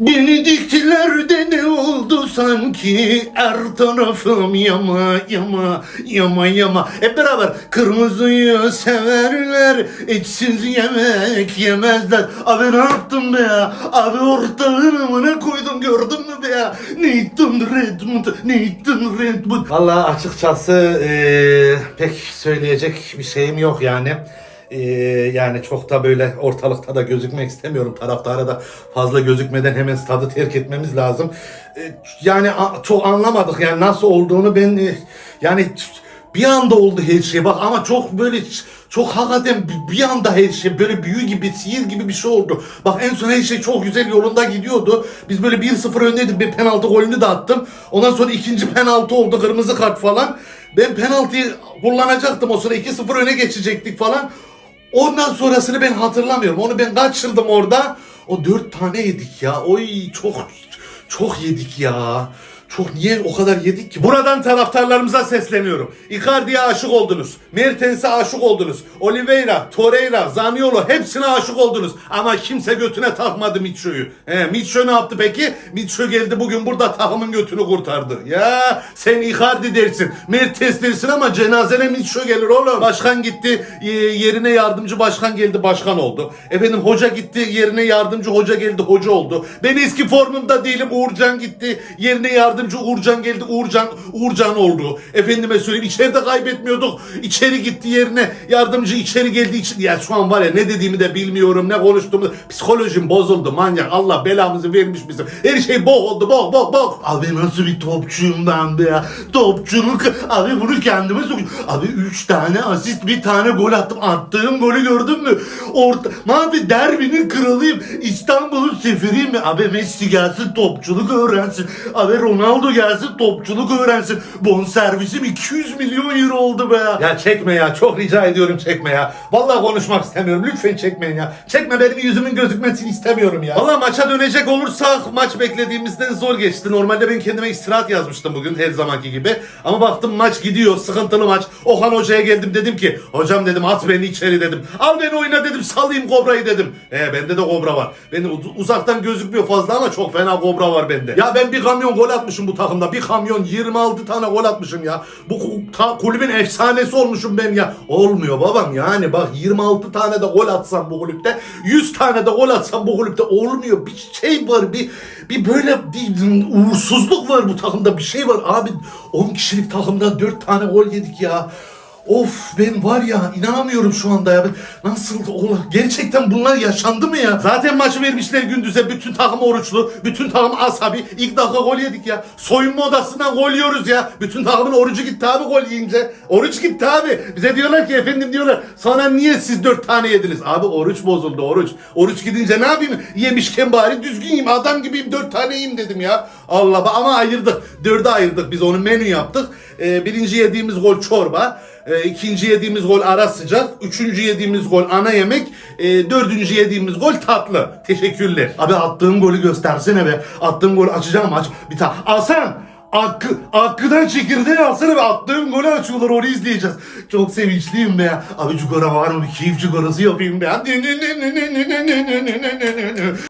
Beni diktiler de ne oldu sanki? Her tarafım yama yama yama yama. Hep beraber kırmızıyı severler Etsiz yemek yemezler. Abi ne yaptım be ya? Abi ortalığın amına koydum gördün mü be ya? Nathan Redmond? Nathan Redmond? Valla açıkçası eee, pek söyleyecek bir şeyim yok yani ee, yani çok da böyle ortalıkta da gözükmek istemiyorum. Taraftara da fazla gözükmeden hemen stadı terk etmemiz lazım. Ee, yani çok anlamadık yani nasıl olduğunu ben e, yani bir anda oldu her şey bak ama çok böyle çok hakikaten bir- anda her şey böyle büyü gibi sihir gibi bir şey oldu. Bak en son her şey çok güzel yolunda gidiyordu. Biz böyle 1-0 öndeydik bir penaltı golünü de attım. Ondan sonra ikinci penaltı oldu kırmızı kart falan. Ben penaltıyı kullanacaktım o sıra 2-0 öne geçecektik falan. Ondan sonrasını ben hatırlamıyorum. Onu ben kaçırdım orada. O dört tane yedik ya. Oy çok çok yedik ya. Çok niye o kadar yedik ki? Buradan taraftarlarımıza sesleniyorum. Icardi'ye aşık oldunuz. Mertens'e aşık oldunuz. Oliveira, Torreira, Zaniolo hepsine aşık oldunuz. Ama kimse götüne takmadı Mitcho'yu. He, Mitcho ne yaptı peki? Mitcho geldi bugün burada takımın götünü kurtardı. Ya sen Icardi dersin. Mertens dersin ama cenazene Mitcho gelir oğlum. Başkan gitti e, yerine yardımcı başkan geldi başkan oldu. Efendim hoca gitti yerine yardımcı hoca geldi hoca oldu. Ben eski formumda değilim Uğurcan gitti yerine yardımcı Uğurcan geldi Uğurcan Uğurcan oldu. Efendime söyleyeyim içeride kaybetmiyorduk. İçeri gitti yerine yardımcı içeri geldi. İç... Ya şu an var ya ne dediğimi de bilmiyorum ne konuştuğumu psikolojim bozuldu manyak Allah belamızı vermiş bizim. Her şey bok oldu bok bok bok. Abi nasıl bir topçuyum ben be ya. Topçuluk abi bunu kendime sok. Abi 3 tane asist bir tane gol attım. Attığım golü gördün mü? Orta abi derbinin kralıyım. İstanbul'un sefiriyim mi? Abi Messi gelsin topçuluk öğrensin. Abi Ronaldo gelsin topçuluk öğrensin. Bonservisim 200 milyon euro oldu be ya. Çekme ya. Çok rica ediyorum çekme ya. Vallahi konuşmak istemiyorum. Lütfen çekmeyin ya. Çekme benim yüzümün gözükmesini istemiyorum ya. Vallahi maça dönecek olursak maç beklediğimizden zor geçti. Normalde ben kendime istirahat yazmıştım bugün her zamanki gibi. Ama baktım maç gidiyor. Sıkıntılı maç. Okan Hoca'ya geldim dedim ki hocam dedim at beni içeri dedim. Al beni oyna dedim salayım kobrayı dedim. E bende de kobra var. Uz- uzaktan gözükmüyor fazla ama çok fena kobra var bende. Ya ben bir kamyon gol atmışım bu takımda. Bir kamyon 26 tane gol atmışım ya. Bu kulübün efsanesi olmuşum ben ya. Olmuyor babam yani bak 26 tane de gol atsam bu kulüpte 100 tane de gol atsam bu kulüpte olmuyor. Bir şey var bir bir böyle bir uğursuzluk var bu takımda bir şey var abi 10 kişilik takımda 4 tane gol yedik ya. Of ben var ya inanamıyorum şu anda ya. Nasıl ola gerçekten bunlar yaşandı mı ya? Zaten maçı vermişler gündüze bütün takım oruçlu. Bütün takım asabi. İlk dakika gol yedik ya. Soyunma odasından gol yiyoruz ya. Bütün takımın orucu gitti abi gol yiyince. Oruç gitti abi. Bize diyorlar ki efendim diyorlar. Sonra niye siz dört tane yediniz? Abi oruç bozuldu oruç. Oruç gidince ne yapayım? Yemişken bari düzgün yiyeyim. Adam gibiyim dört tane yiyeyim dedim ya. Allah ama ayırdık. Dörde ayırdık. Biz onu menü yaptık. Ee, birinci yediğimiz gol çorba. E, ikinci yediğimiz gol ara sıcak. Üçüncü yediğimiz gol ana yemek. E, dördüncü yediğimiz gol tatlı. Teşekkürler. Abi attığın golü göstersene be. Attığın golü açacağım aç. Bir tane. Alsan. Hakkı, Hakkı'dan çekirdeği alsana be. Attığım golü açıyorlar onu izleyeceğiz. Çok sevinçliyim be ya. Abi cigara var mı? Bir keyif cigarası yapayım be.